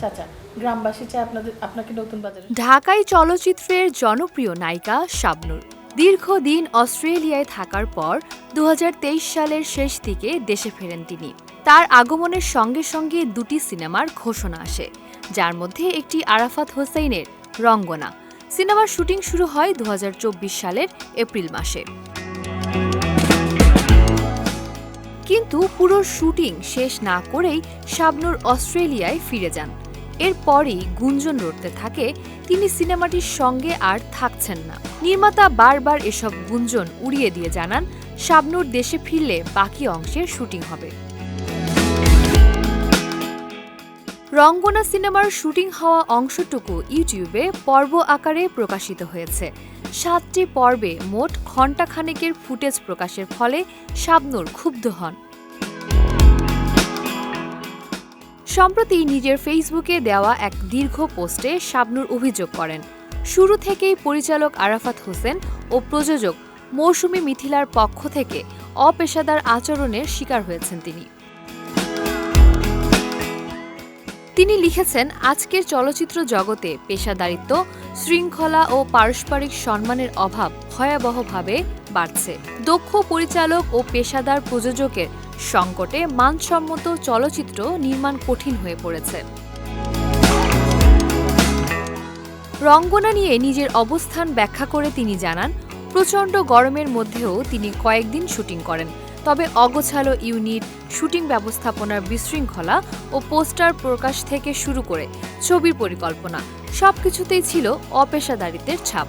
চাচা ঢাকাই চলচ্চিত্রের জনপ্রিয় নায়িকা শাবনূর। দীর্ঘদিন অস্ট্রেলিয়ায় থাকার পর দু হাজার তেইশ সালের শেষ দিকে দেশে ফেরেন তিনি। তার আগমনের সঙ্গে সঙ্গে দুটি সিনেমার ঘোষণা আসে, যার মধ্যে একটি আরাফাত হোসেনের রঙ্গনা। সিনেমার শুটিং শুরু হয় দু হাজার চব্বিশ সালের এপ্রিল মাসে। কিন্তু পুরো শুটিং শেষ না করেই শাবনূর অস্ট্রেলিয়ায় ফিরে যান। এরপরই গুঞ্জন রটতে থাকে, তিনি সিনেমাটির সঙ্গে আর থাকছেন না। নির্মাতা বারবার এসব গুঞ্জন উড়িয়ে দিয়ে জানান, শাবনূর দেশে ফিরলে বাকি অংশের শুটিং হবে। রঙ্গনা সিনেমার শুটিং হওয়া অংশটুকু ইউটিউবে পর্ব আকারে প্রকাশিত হয়েছে। সাতটি পর্বে মোট ঘণ্টাখানেকের ফুটেজ প্রকাশের ফলে শাবনূর ক্ষুব্ধ হন। সম্প্রতি নিজের ফেসবুকে দেওয়া এক দীর্ঘ পোস্টে শাবনুর অভিযোগ করেন। শুরু থেকেই পরিচালক আরাফাত হোসেন ও প্রযোজক মৌসুমী মিথিলার পক্ষ থেকে অপেশাদার আচরণের শিকার হয়েছেন তিনি। তিনি লিখেছেন, আজকের চলচ্চিত্র জগতে পেশাদারিত্ব, শৃঙ্খলা ও পারস্পরিক সম্মানের অভাব ভয়াবহভাবে বাড়ছে। দক্ষ পরিচালক ও পেশাদার প্রযোজকের সংকটে মানসম্মত চলচ্চিত্র নির্মাণ কঠিন হয়ে পড়েছে। রঙ্গনা নিয়ে নিজের অবস্থান ব্যাখ্যা করে তিনি জানান, প্রচণ্ড গরমের মধ্যেও তিনি কয়েকদিন শুটিং করেন। তবে অগোছালো ইউনিট, শুটিং ব্যবস্থাপনার বিশৃঙ্খলা ও পোস্টার প্রকাশ থেকে শুরু করে ছবির পরিকল্পনা। সবকিছুতেই ছিল অপেশাদারিত্বের ছাপ।